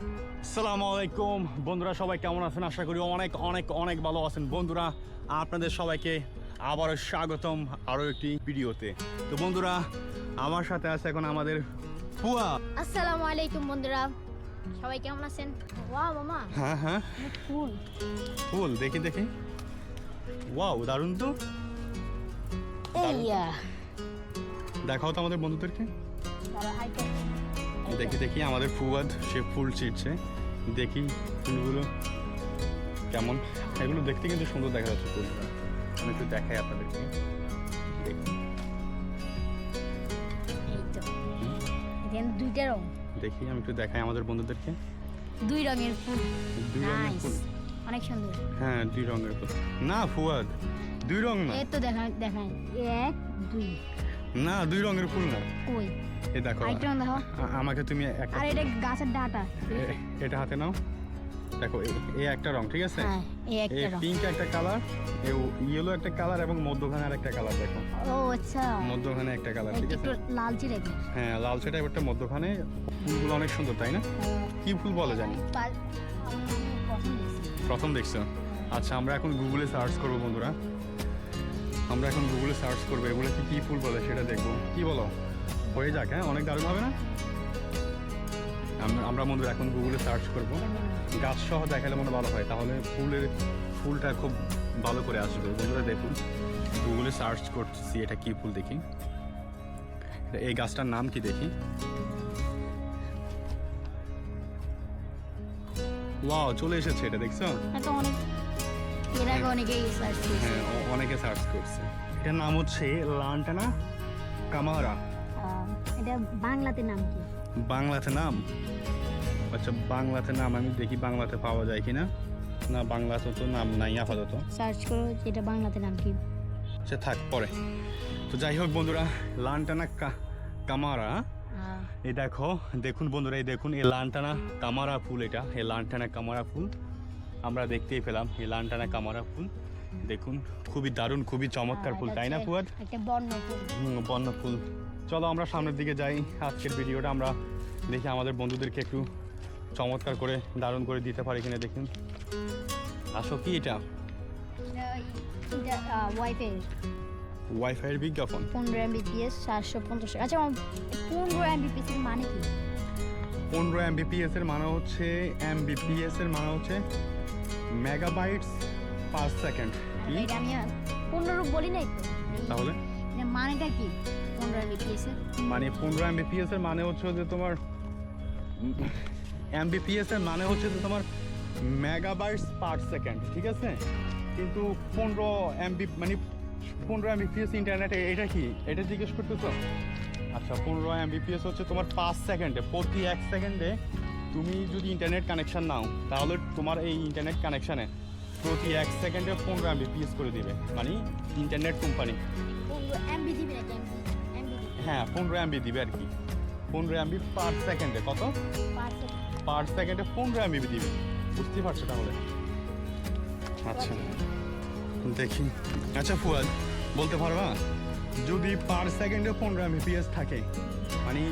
আসসালামু আলাইকুম। বন্ধুরা সবাই কেমন আছেন? আশা করি অনেক অনেক অনেক ভালো আছেন। বন্ধুরা আপনাদের সবাইকে আবারও স্বাগতম আরও একটি ভিডিওতে। তো বন্ধুরা আমার সাথে আছে এখন আমাদের ফুয়া। আসসালামু আলাইকুম বন্ধুরা। সবাই কেমন আছেন? ওয়া মামা। হ্যাঁ হ্যাঁ। ফুল। ফুল দেখি দেখি। ওয়াও দারুণ তো। দারুণ। এইয়া। দেখাও তো আমাদের বন্ধুদেরকে। দেখি দেখি আমাদের ফুবাদ সে ফুল ছিটছে দেখি ফুলগুলো কেমন। এগুলো দেখতে কিন্তু সুন্দর দেখা যাচ্ছে ফুলগুলো আমি একটু দেখাই আপনাদেরকে। দেখি। এই তো। দুইটা রং। দেখি আমি একটু দেখাই আমাদের বন্ধুদেরকে। দুই রঙের ফুল। দুই রঙের ফুল। অনেক সুন্দর। হ্যাঁ দুই রঙের ফুল। না ফুয়াদ দুই রং না। এই তো দেখা দেখাই। এক দুই। না দুই রঙের ফুল না। কই? এই দেখো আরেকটা রং দেখো আ- আমাকে তুমি একটা আর এটা গাছের ডাটা। এ- এটা হাতে নাও। দেখো এ- এই একটা রং ঠিক আছে? হ্যাঁ এই এই একটা রং পিঙ্ক একটা কালার ইয়েলো একটা কালার এবং মধ্যখানে আর একটা কালার দেখো। ও আচ্ছা। মধ্যখানে একটা কালার ঠিক একটু আছে? লালচে রেখে হ্যাঁ লাল সেটা একটা মধ্যখানে। ফুলগুলো অনেক সুন্দর তাই না? কি ফুল বলে জানি? প্রথম দেখছ। আচ্ছা আমরা এখন গুগলে সার্চ করব বন্ধুরা। আমরা এখন গুগলে সার্চ করব, এগুলো কি, কী ফুল বলে সেটা দেখব। কি বলো? হয়ে যাক হ্যাঁ অনেক দারুণ হবে না? আমরা- বন্ধুরা এখন গুগলে সার্চ করব। গাছ সহ দেখালে মনে ভালো হয়, তাহলে ফুলের, ফুলটা খুব ভালো করে আসবে। বন্ধুরা দেখুন গুগলে সার্চ করছি এটা কি ফুল দেখি? এই গাছটার নাম কি দেখি? ওয়াও চলে এসেছে এটা, দেখছ? এর আগে অনেকেই সার্চ করেছে। হ্যাঁ অনেকে সার্চ করছে। এটার নাম হচ্ছে লান্টানা কামারা। এটা বাংলাতে নাম কি? বাংলাতে নাম? আচ্ছা বাংলাতে নাম আমি দেখি বাংলাতে পাওয়া যায় কিনা। না বাংলাতে তো নাম নাই আপাতত। সার্চ করো এটা বাংলাতে নাম কি। সে থাক পরে। তো যাই হোক বন্ধুরা লান্টানা কামারা। এই দেখো দেখুন বন্ধুরা এই দেখুন এই লান্টানা কামারা ফুল এটা। এই লান্টানা কামারা ফুল। আমরা দেখতেই পেলাম এই লান্টানা কামারা ফুল। দেখুন খুবই দারুণ খুবই চমৎকার ফুল তাই না ফুয়াদ? ফুল। হুম, বন্য ফুল। চলো আমরা সামনের দিকে যাই আজকের ভিডিওটা আমরা দেখি আমাদের বন্ধুদেরকে একটু চমৎকার করে দারুণ করে দিতে পারি কিনা দেখুন। আসো কি এটা? ওয়াইফাই ওয়াইফাইয়ের বিজ্ঞাপন। পনেরো এমবিপিএস চারশো পঞ্চাশ। আচ্ছা পনেরো এমবিপিএস মানে কি? পনেরো এমবিপিএস এর মানে হচ্ছে এমবিপিএস এর মানে হচ্ছে মেগাবাইটস পার সেকেন্ড এটা আমি আর পনেরো বলি নাই তো। তাহলে? এটা মানেটা কি? পনেরো এমবিপিএস এর? মানে পনেরো এমবিপিএস এর মানে হচ্ছে যে তোমার এমবিপিএস এর মানে হচ্ছে যে তোমার মেগাবাইটস পার সেকেন্ড ঠিক আছে? কিন্তু পনেরো এমবি মানে পনেরো এমবিপিএস ইন্টারনেটে এটা কি? এটা জিজ্ঞেস করতেছো? আচ্ছা পনেরো এমবিপিএস হচ্ছে তোমার পাঁচ সেকেন্ডে প্রতি এক সেকেন্ডে তুমি যদি ইন্টারনেট কানেকশান নাও তাহলে তোমার এই ইন্টারনেট কানেকশানে প্রতি এক সেকেন্ডে পনেরো এমবিপিএস করে দিবে মানে ইন্টারনেট কোম্পানি হ্যাঁ পনেরো এমবি দিবে আর কি। পনেরো এমবি পার সেকেন্ডে কত? পার সেকেন্ডে পনেরো এমবি দিবে। বুঝতেই পারছ তাহলে? আচ্ছা। দেখি। আচ্ছা ফুয়াদ বলতে পারবা? যদি পার সেকেন্ডে পনেরো এমবিপিএস থাকে মানে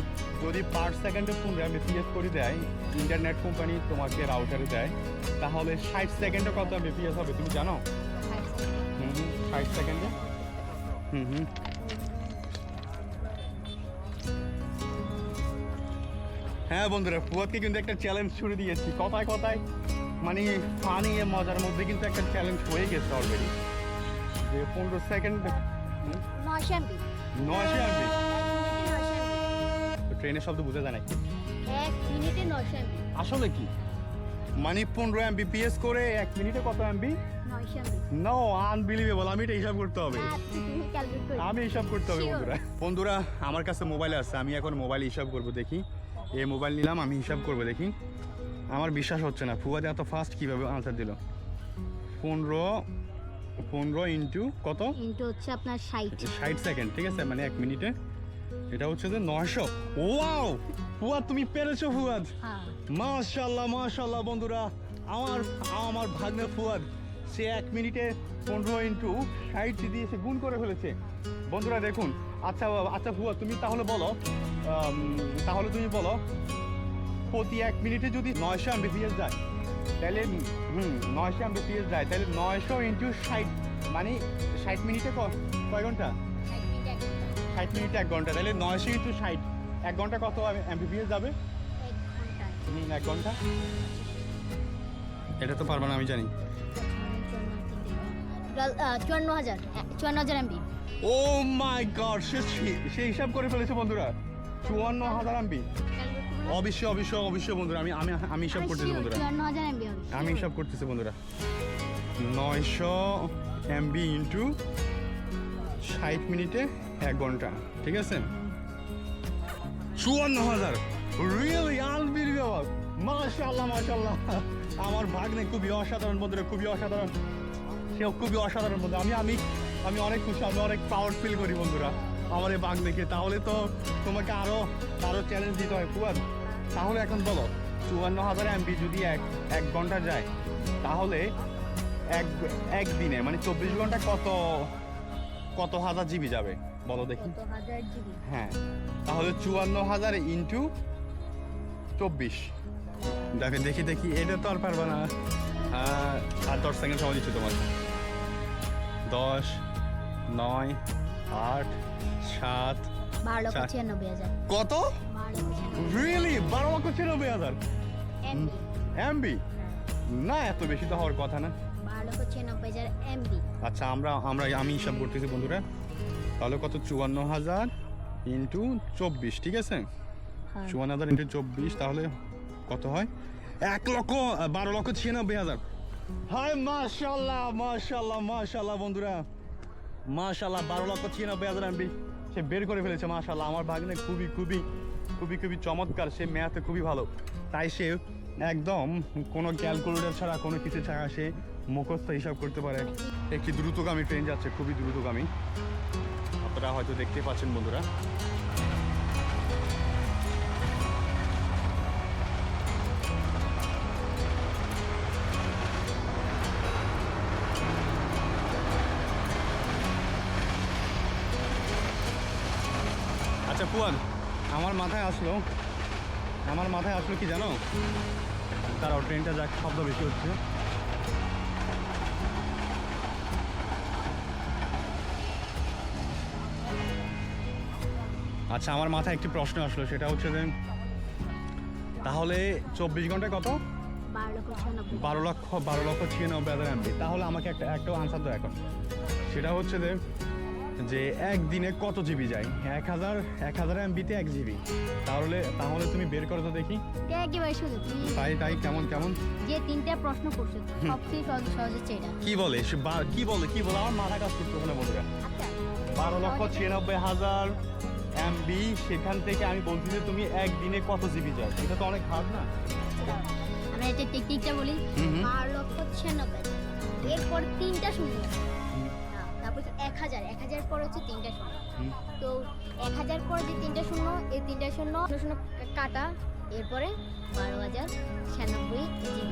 যদি পার সেকেন্ডে পনেরো এমবিপিএস করে দেয় ইন্টারনেট কোম্পানি তোমাকে রাউটারে দেয় তাহলে ষাট সেকেন্ডে কত এমবিপিএস হবে তুমি জানো? হুম হুম ষাট সেকেন্ডে। হুম হুম। হ্যাঁ বন্ধুরা ফুয়াদকে কিন্তু একটা চ্যালেঞ্জ ছুড়ে দিয়েছি। কথায় কথায় মানে ফানি এ মজার মধ্যে কিন্তু একটা চ্যালেঞ্জ হয়ে গেছে অলরেডি যে পনেরো সেকেন্ড নয়শো এমবি নয়শো এমবি। নয়শো এমবি? ট্রেনের শব্দ বুঝে যায় নাকি এক মিনিটে নয়শো এমবি। আসলে কি? মানে পনেরো এমবি পিএস করে এক মিনিটে কত এমবি। নো আনবিলিভেবল আমি এটা হিসাব করতে হবে। করে। আমি হিসাব করতে হবে বন্ধুরা। বন্ধুরা আমার কাছে মোবাইল আছে আমি এখন মোবাইল হিসাব করব দেখি। এই মোবাইল নিলাম আমি হিসাব করব দেখি। আমার বিশ্বাস হচ্ছে না। ফুয়াদে এত ফাস্ট কীভাবে আনসার দিল? পনেরো পনেরো ইন্টু কত? ইন্টু হচ্ছে আপনার ষাট। ষাট সেকেন্ড ঠিক আছে? মানে এক মিনিটে এটা হচ্ছে যে নয়শো। ওয়াও! ফুয়াদ তুমি পেরেছ ফুয়াদ। হ্যাঁ। মাশাল্লাহ মাশাল্লাহ বন্ধুরা আমার আমার ভাগ্নে ফুয়াদ সে এক মিনিটে পনেরো ইন্টু ষাট দিয়ে সে গুণ করে ফেলেছে। বন্ধুরা দেখুন। আচ্ছা আচ্ছা ফুয়াদ তুমি তাহলে বলো তাহলে তুমি বলো প্রতি এক মিনিটে যদি নয়শো এমবিপিএস যায় তাহলে হুম নয়শো এমবিপিএস যায় তাহলে নয়শো ইন্টু ষাট মানে ষাট মিনিটে কয় ঘণ্টা? ষাট মিনিটে এক ঘণ্টা তাহলে নয়শো ইন্টু ষাট। এক ঘণ্টা কত এমবিপিএস যাবে? এক ঘণ্টা। এটা তো পারবে না আমি জানি। চুয়ান্ন হাজার চুয়ান্ন হাজার এমবি। ও মাই গড সে সে হিসাব করে ফেলেছে বন্ধুরা। চুয়ান্ন হাজার এমবি। অবশ্যই অবশ্যই অবশ্যই বন্ধুরা আমি আমি আমি হিসাব করতেছি বন্ধুরা। আমি হিসাব করতেছি বন্ধুরা। নয়শো এমবি ইন্টু ষাট মিনিটে এক ঘণ্টা, ঠিক আছে? চুয়ান্ন হাজার। রিয়েলি আনবিলিভেবল মাশাআল্লাহ মাশাআল্লাহ। আমার ভাগ্নে খুবই অসাধারণ বন্ধুরা, খুবই অসাধারণ। সেও খুবই অসাধারণ বন্ধু। আমি আমি আমি অনেক খুশি, আমি অনেক প্রাউড ফিল করি বন্ধুরা, আমার এই বাঘ দেখে তাহলে তো তোমাকে আরও আরও চ্যালেঞ্জ দিতে হয়, ফুয়াদ। তাহলে এখন বলো, চুয়ান্ন হাজার এমবি যদি এক এক ঘণ্টা যায়, তাহলে এক একদিনে মানে চব্বিশ ঘণ্টা কত? কত হাজার জিবি যাবে? বলো দেখি। হ্যাঁ। তাহলে চুয়ান্ন হাজার ইন্টু চব্বিশ। দেখে দেখি দেখি। এটা তো আর পারবে না। আহ, আর দশ সেকেন্ড সময় দিচ্ছে তোমার দশ নয় আট সাত কত? রিয়েলি বারো লক্ষ ছিয়ানব্বই হাজার? এমবি? না এত বেশি তো হওয়ার কথা না। বারো লক্ষ ছিয়ানব্বই হাজার এমবি আচ্ছা আমরা আমরা আমি হিসাব করতেছি বন্ধুরা। তাহলে কত? চুয়ান্ন হাজার ইন্টু চব্বিশ ঠিক আছে? হ্যাঁ। চুয়ান্ন হাজার ইন্টু চব্বিশ তাহলে কত হয়? এক লক্ষ বারো লক্ষ ছিয়ানব্বই হাজার। হাই মাশাল্লাহ মাশাল্লাহ মাশাল্লাহ বন্ধুরা। মাশাল্লাহ বারো লক্ষ ছিয়ানব্বই হাজার এমবি সে বের করে ফেলেছে মাশাল্লাহ আমার ভাগ্নে খুবই খুবই খুবই খুবই চমৎকার, সে ম্যাথে খুবই ভালো। তাই সে একদম কোনো ক্যালকুলেটর ছাড়া, কোনো কিছু ছাড়া সে মুখস্থ হিসাব করতে পারে। একটি দ্রুতগামী ট্রেন যাচ্ছে, খুবই দ্রুতগামী। আপনারা হয়তো দেখতে পাচ্ছেন বন্ধুরা। আচ্ছা ফুয়াদ আমার মাথায় আসলো, আমার মাথায় আসলো কি জানো? তারাও ট্রেনটা যাক, শব্দ বেশি হচ্ছে। আচ্ছা আমার মাথায় একটি প্রশ্ন আসলো, সেটা হচ্ছে যে, তাহলে চব্বিশ ঘন্টায় কত? বারো লক্ষ বারো লক্ষ ছিয়ানব্বই হাজার এমবি। তাহলে আমাকে একটা একটা আনসার দাও এখন। সেটা হচ্ছে যে যে একদিনে কত জিবি যায়? এক হাজার এক হাজার এমবিতে এক জিবি। তাহলে তাহলে তুমি বের করো তো দেখি। এটা একেবারে সোজা তাই তাই কেমন কেমন? যে তিনটা প্রশ্ন করছ সবচেয়ে সহজ সহজ হচ্ছে এটা কি বলে? কি বলে কি বলে? আমার মাথা কাজ করতে না বন্ধুরা। আচ্ছা। বারো লক্ষ ছিয়ানব্বই হাজার এমবি সেখান থেকে আমি বলছি যে তুমি একদিনে কত জিবি যায়? এটা তো অনেক হার্ড না? আমরা এটা টেকনিকটা বলি। বারো লক্ষ ছিয়ানব্বই এরপর তিনটা শূন্য হাজার এক হাজার পর হচ্ছে তিনটা শূন্য। তো এক হাজার পর যে তিনটা শূন্য এই তিনটা শূন্য শূন্য কাটা এরপরে বারো হাজার ছিয়ানব্বই জিবি।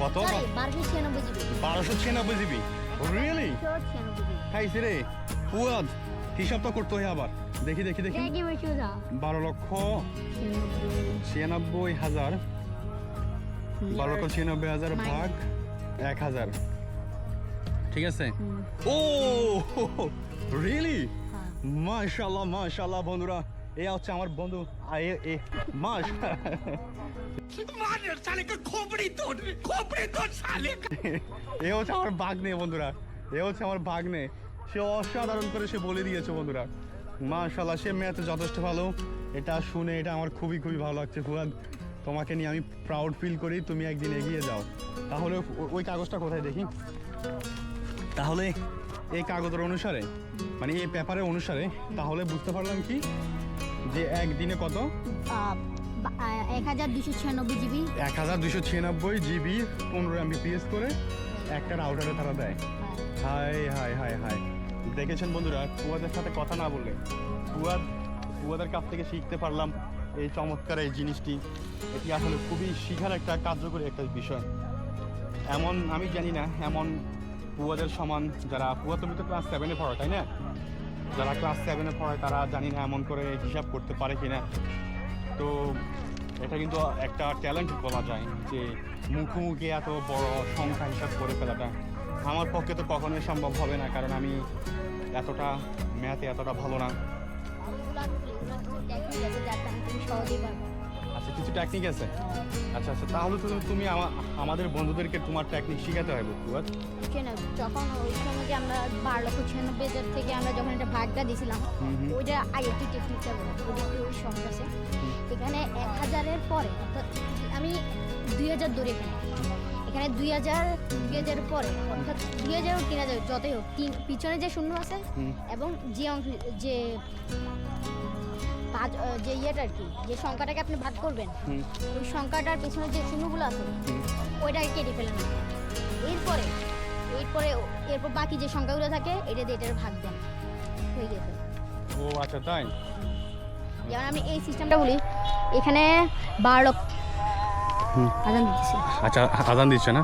কত? বারোশো ছিয়ানব্বই জিবি। বারোশো ছিয়ানব্বই জিবি? রিয়েলি খাইছে রে। ফুয়াদ হিসাব তো করতে হয় আবার। দেখি দেখি দেখি। বারো লক্ষ ছিয়ানব্বই হাজার। বারো লক্ষ ছিয়ানব্বই হাজার. ভাগ এক হাজার। ঠিক আছে? ও রিয়েলি হ্যাঁ। মাশাল্লাহ মাশাল্লাহ বন্ধুরা এ হচ্ছে আমার বন্ধু আয়ে এ মাস এ হচ্ছে আমার বাগনে বন্ধুরা এ হচ্ছে আমার বাগনে সে অসাধারণ করে সে বলে দিয়েছে বন্ধুরা। মাশাল্লাহ সে মেয়েতে যথেষ্ট ভালো। এটা শুনে এটা আমার খুবই খুবই ভালো লাগছে ফুয়াদ। তোমাকে নিয়ে আমি প্রাউড ফিল করি তুমি একদিন এগিয়ে যাও। তাহলে ওই কাগজটা কোথায় দেখি? তাহলে এই কাগজের অনুসারে মানে এই পেপারের অনুসারে তাহলে বুঝতে পারলাম কি? যে একদিনে কত? এক হাজার দুশো ছিয়ানব্বই জিবি। এক হাজার দুশো ছিয়ানব্বই জিবি পনেরো এমবিপিএস করে একটা রাউটারে তারা দেয়। হাই হাই হাই হাই দেখেছেন বন্ধুরা কুয়াদের সাথে কথা না বলে কুয়াদ কুয়াদের কাছ থেকে শিখতে পারলাম এই চমৎকার এই জিনিসটি। এটি আসলে খুবই শিখার একটা কার্যকরী একটা বিষয়। এমন আমি জানি না এমন কুয়াদের সমান যারা পুয়া, তুমি তো ক্লাস সেভেনে পড়ো, তাই না? যারা ক্লাস সেভেনে পড়ে, তারা জানি না এমন করে হিসাব করতে পারে কিনা তো এটা কিন্তু একটা ট্যালেন্ট বলা যায় যে মুখোমুখি এত বড় সংখ্যা হিসাব করে ফেলাটা আমার পক্ষে তো কখনোই সম্ভব হবে না, কারণ আমি এতটা ম্যাথে এতটা ভালো না। কিছু টেকনিক আছে? আচ্ছা আচ্ছা তাহলে তো তুমি আমা- আমাদের বন্ধুদেরকে তোমার টেকনিক শেখাতে হবে বুঝতে কেন যখন ওই সময় যে আমরা বারো লক্ষ ছিয়ানব্বই হাজার থেকে আমরা যখন একটা ভাগটা দিছিলাম হুম হুম। ওইটা আগে টেকনিকটা বলি একটু সহজ আছে। এখানে এক হাজারের পরে অর্থাৎ আমি দুই হাজার দূরে এখানে এখানে দুই হাজার দুই হাজারের পরে অর্থাৎ দুই হাজার তিন হাজার যতই হোক তিন পিছনে যে শূন্য আছে এবং যে অংশ যে পাঁচ যে ইয়েটা আর কি যে সংখ্যাটাকে আপনি ভাগ করবেন ওই সংখ্যাটার পেছনে যে শূন্যগুলো আছে। ওইটাকে কেটে ফেলেন এরপরে এরপরে এরপর বাকি যে সংখ্যাগুলো থাকে এটা দিয়ে এটার ভাগ দেন। হয়ে গেছে। ও আচ্ছা তাই? যেমন আমি এই সিস্টেমটা বলি এখানে বারো লক্ষ। আজান দিচ্ছি আচ্ছা আজান দিচ্ছে না?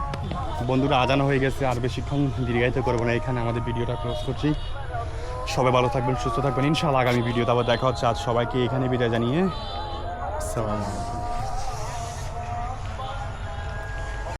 বন্ধুরা, আজান হয়ে গেছে, আর বেশিক্ষণ দীর্ঘায়িত করব না। এখানে আমাদের ভিডিওটা ক্লোজ করছি। সবাই ভালো থাকবেন, সুস্থ থাকবেন। ইনশাআল্লাহ আগামী ভিডিওতে আবার দেখা হচ্ছে। আজ সবাইকে এখানে বিদায় জানিয়ে